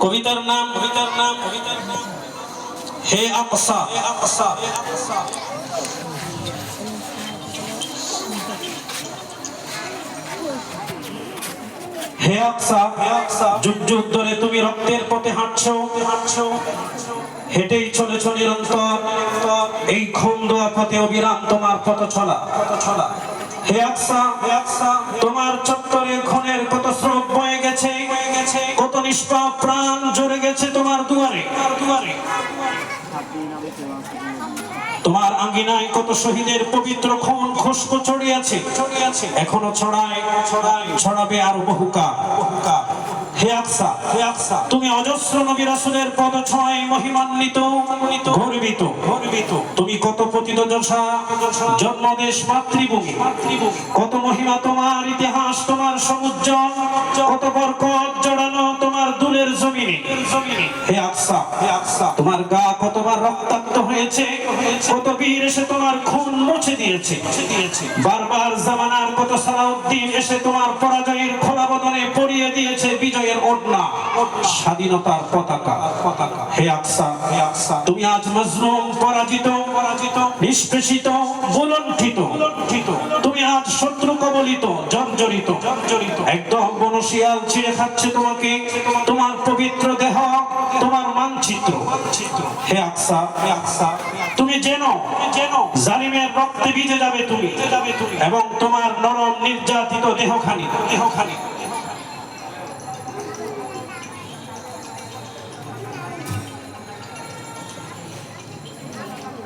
কবিতার নাম কবিতার নাম কবিতার নাম। হে আকসা। হে আকসা। হে আকসা। হে আকসা। হে আকসা। যুগ যুগ ধরে তুমি রক্তের পথে হাঁটছো। হাঁটছো। হেঁটেই চলেছ নিরন্তর। এই খন্দোয়া পথে অবিরাম তোমার পথ ছলা। পথ চলা হে আকসা। হে আকসা। তোমার চত্বরে খুনের কত স্রোত বয়ে গেছে। বয়ে গেছে। নিষ্পাপ প্রাণ জড়ে গেছে তোমার দুয়ারে। দুয়ারে তোমার আঙ্গিনায় কত শহীদের পবিত্র খুন, খুশক ছড়িয়েছে। এখনও ছড়ায় ছড়ায়, ছড়াবে আর বহুকা বহুকা তুমি অজস্র নবী পদ ছয় মহিমান্বিত, গর্বিত। গর্বিত তুমি কত পতিত যশা, জন্মদেশ মাতৃভূমি মাতৃভূমি। কত মহিমা তোমার ইতিহাস, তোমার সমুজ্জ্বল। কত বরকত জমিনে হে আকসা হে আকসা। তোমার গা কতবার রক্তাক্ত হয়েছে কত বীর এসে তোমার খুন মুছে দিয়েছে। বারবার জামানার কত সালাউদ্দিন এসে তোমার পরাজয়ের খোলা বদনে পরিয়ে দিয়েছে বিজয়ের ওড়না। স্বাধীনতার পতাকা। পতাকা। হে আকসা হে আকসা। তুমি আজ মজলুম, পরাজিত পরাজিত, নিষ্পেষিত বুলণ্ঠিত। তুমি আজ শত্রু কবলিত, জর্জরিত। জর্জরিত। একদম বনশিয়াল ছিঁড়ে খাচ্ছে তোমাকে। তোমার পবিত্র দেহ হে আকসা হে আকসা, তুমি যেন যেন জালিমের রক্তে ভিজে যাবে তুমি যাবে তুমি এবং তোমার নরম নির্যাতিত দেহখানি। দেহখানি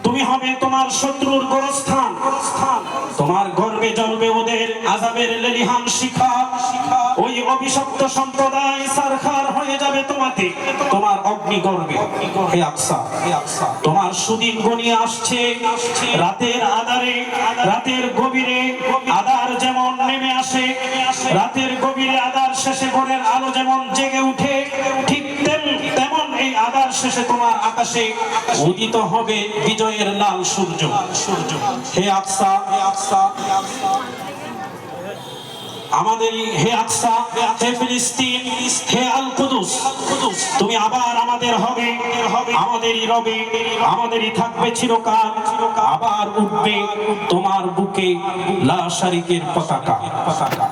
তুমি হবে তোমার শত্রুর গোরস্থান। তোমার গর্বে জ্বলবে ওদের আজাবের লেলিহান শিখা। ওই অভিশপ্ত সম্প্রদায় সারখার হয়ে যাবে তোমাতে তোমার অগ্নি গর্বে হে আকসা হে আকসা। তোমার সুদিন গনিয়ে আসছে। রাতের আধারে, রাতের গভীরে আধার যেমন নেমে আসে, রাতের গভীরে আধার শেষে ভোরের আলো যেমন আধার শেষে তোমার আকাশে উদিত হবে বিজয়ের লাল সূর্য। সূর্য। হে আকসা। হে আকসা আমাদের হে আকসা হে ফিলিস্তিন হে আল কুদুস। তুমি আবার আমাদের হবে। আমাদেরই রবে। আমাদেরই থাকবে চিরকাল। আবার উঠবে তোমার বুকে লা শারিকের পতাকা। পতাকা।